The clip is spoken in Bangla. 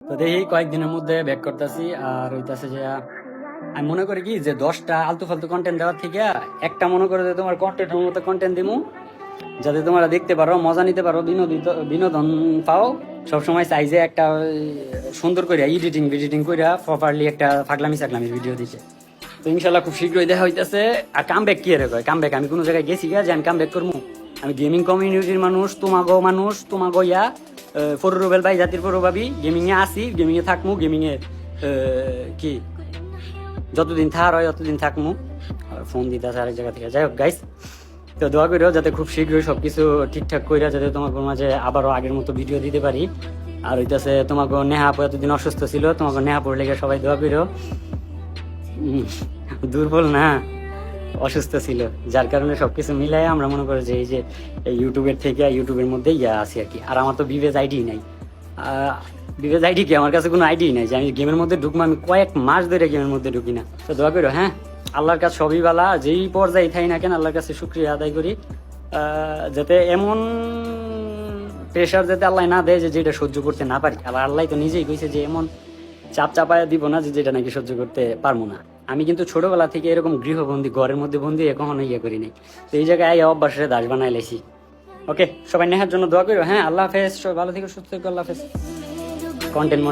তো দেখি কয়েকদিনের মধ্যে ব্যাক করতেছি, আর হইতাছে যে, আমি মনে করি কি যে দশটা আলতু ফালতু কন্টেন্ট দেওয়ার থেকে একটা মনে করে যে তোমার কন্টেন্টের মতো কন্টেন্ট দিমু, যাতে তোমরা দেখতে পারো, মজা নিতে পারো, বিনোদিত, বিনোদন পাও। সবসময় চাই যে একটা সুন্দর করে এডিটিং ভিডিটিং করে প্রপারলি একটা ফাগলামি সাগলামি ভিডিও দিতে। তো ইনশাল্লাহ খুব শীঘ্রই দেখা হইতেছে। আর কাম ব্যাক কি রে কাম ব্যাক আমি কোনো জায়গায় গেছি গা যে আমি কাম ব্যাক করব আমি গেমিং কমিউনিটির মানুষ, তোমাগো মানুষ, তোমাগো ইয়া। ফরু রুবেল ভাই, জাতির ফরু ভাবি গেমিং এ আসি গেমিং এ থাকমু গেমিং এ কি? যতদিন থার হয় ততদিন থাকমু। আর ফোন দিতে আছে আরেক জায়গা থেকে। যাই হোক গাইস তো দোয়া করিও যাতে খুব শীঘ্রই সবকিছু ঠিকঠাক কইরা যাতে তোমাকে মাঝে আবারও আগের মতো ভিডিও দিতে পারি। আর হইতাছে তোমাকে নেহা আপু এতদিন অসুস্থ ছিল তোমাকে নেহা আপুর লেগে সবাই দোয়া করিও। দুর্বল না। অসুস্থ ছিল, যার কারণে সবকিছু মিলাই আমরা মনে করি যে এই যে ইউটিউবের থেকে ইউটিউবের মধ্যে ইয়া আছি আর কি। আর আমার তো বিবেজ আইডি নাই। বিবেজ আইডি কি? আমার কাছে কোনো আইডি নাই যে আমি গেমের মধ্যে ঢুকবো, আমি কয়েক মাস ধরে গেমের মধ্যে ঢুকি না। তো দোয়া করো হ্যাঁ? আল্লাহর কাছে সবই বালা যেই পর্যায়ে থাই না কেন আল্লাহর কাছে শুক্রিয়া আদায় করি। যাতে এমন প্রেশার যাতে আল্লাহ না দেয় যে যেটা সহ্য করতে না পারি। আবার আল্লাহ তো নিজেই কইছে যে এমন চাপ চাপায় দিব না যে যেটা নাকি সহ্য করতে পারব না। আমি কিন্তু ছোটবেলা থেকে এরকম গৃহবন্দী, ঘরের মধ্যে বন্দি কখনো ইয়ে করি নাই তো এই জায়গায় এই অভ্যাসে দাস বানাই লেছি। ওকে, সবাই নেহার জন্য দোয়া করি হ্যাঁ আল্লাহ হাফেজ, সবাই ভালো থেকে, সুস্থ থেকো, আল্লাহ হাফেজ। কন্টেন্ট.